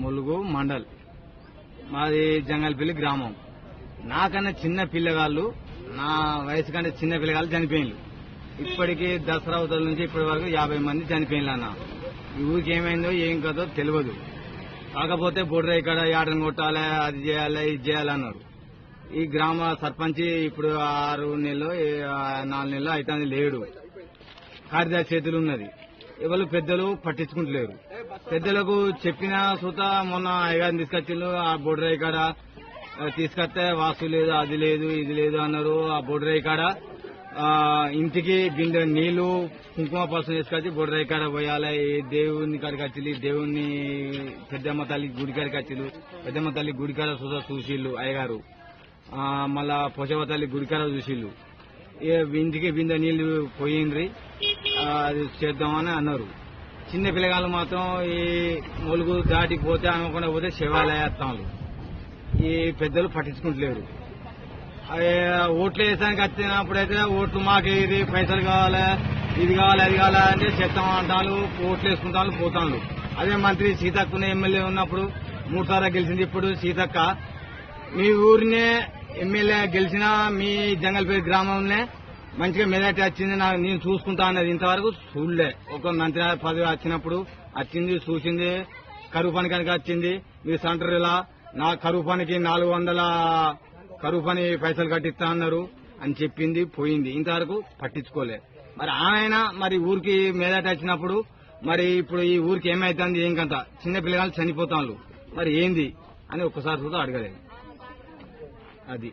ములుగు మండల్. మాది జంగల్పల్లి గ్రామం. నాకన్నా చిన్న పిల్లగాళ్ళు నా వయసు కంటే చిన్న పిల్లగాళ్ళు చనిపోయింది ఇప్పటికీ దసరా అవతల నుంచి ఇప్పటి వరకు యాభై మంది చనిపోయింది అన్న ఈ ఊరికి ఏమైందో ఏం కదో తెలియదు కాకపోతే బొడ్ర ఇక్కడ యాటను కొట్టాలి అది చేయాలి ఇది చేయాలి అన్నారు. ఈ గ్రామ సర్పంచ్ ఇప్పుడు ఆరు నెలలు నాలుగు నెలలు అయితే లేడు. కార్యదర్శి చేతులు ఉన్నది. ఎవరు పెద్దలు పట్టించుకుంటలేరు. పెద్దలకు చెప్పిన సుత మొన్న అయ్యగారిని తీసుకొచ్చిండ్రు ఆ బొడ్రాయి కాడ తీసుకొస్తే వాస్తు లేదు అది లేదు ఇది లేదు అన్నారు. ఆ బొడ్రాయి కాడ ఇంటికి బిందె నీళ్ళు కుంకుమ పసుపు తీసుకొచ్చి బొడ్రాయి కాడ పోయాలి. దేవుని కాడికి వచ్చి దేవుని పెద్దమ్మ తల్లి గుడి కాడికి వచ్చిండు పెద్దమ్మ తల్లి గుడి కాడ సుత చూసిళ్ళు అయ్యగారు. మళ్ళా పొచవ తల్లి గుడి కాడ చూసిళ్ళు. ఇంటికి బిందె నీళ్ళు పోయింది అది చేద్దామని అన్నారు. చిన్న పిల్లగాళ్ళు మాత్రం ఈ మొలుగు దాటిపోతే అనుకుండా పోతే శివాలయాత్తాలు ఈ పెద్దలు పట్టించుకుంటలేరు. ఓట్లు వేసానికి వచ్చినప్పుడైతే ఓట్లు మాకు ఇది పైసలు కావాలి ఇది కావాలి అది కావాలి అంటే చెత్తం అంటారు ఓట్లు వేసుకుంటాను పోతాను అదే మంత్రి సీతక్కన ఎమ్మెల్యే ఉన్నప్పుడు మూడు సార్లు గెలిచింది ఇప్పుడు సీతక్క. మీ ఊరినే ఎమ్మెల్యే గెలిచిన మీ జంగల్పేట గ్రామంలో మంచిగా మెజార్టీ వచ్చింది నాకు నేను చూసుకుంటా అన్నది ఇంతవరకు చూడలే. ఒక మంత్రి పదవి వచ్చినప్పుడు వచ్చింది చూసింది కరువు పని కనుక వచ్చింది మీరు సెంటర్ ఇలా నా కరువు పనికి నాలుగు వందల కరువు పని పైసలు కట్టిస్తా అన్నారు అని చెప్పింది పోయింది. ఇంతవరకు పట్టించుకోలే. మరి ఆయన మరి ఊరికి మేదట వచ్చినప్పుడు మరి ఇప్పుడు ఈ ఊరికి ఏమైతుంది ఏం కంత చిన్న పిల్లగాళ్ళు చనిపోతాను మరి ఏంది? అని ఒక్కసారి కూడా అడగలేదు. అది.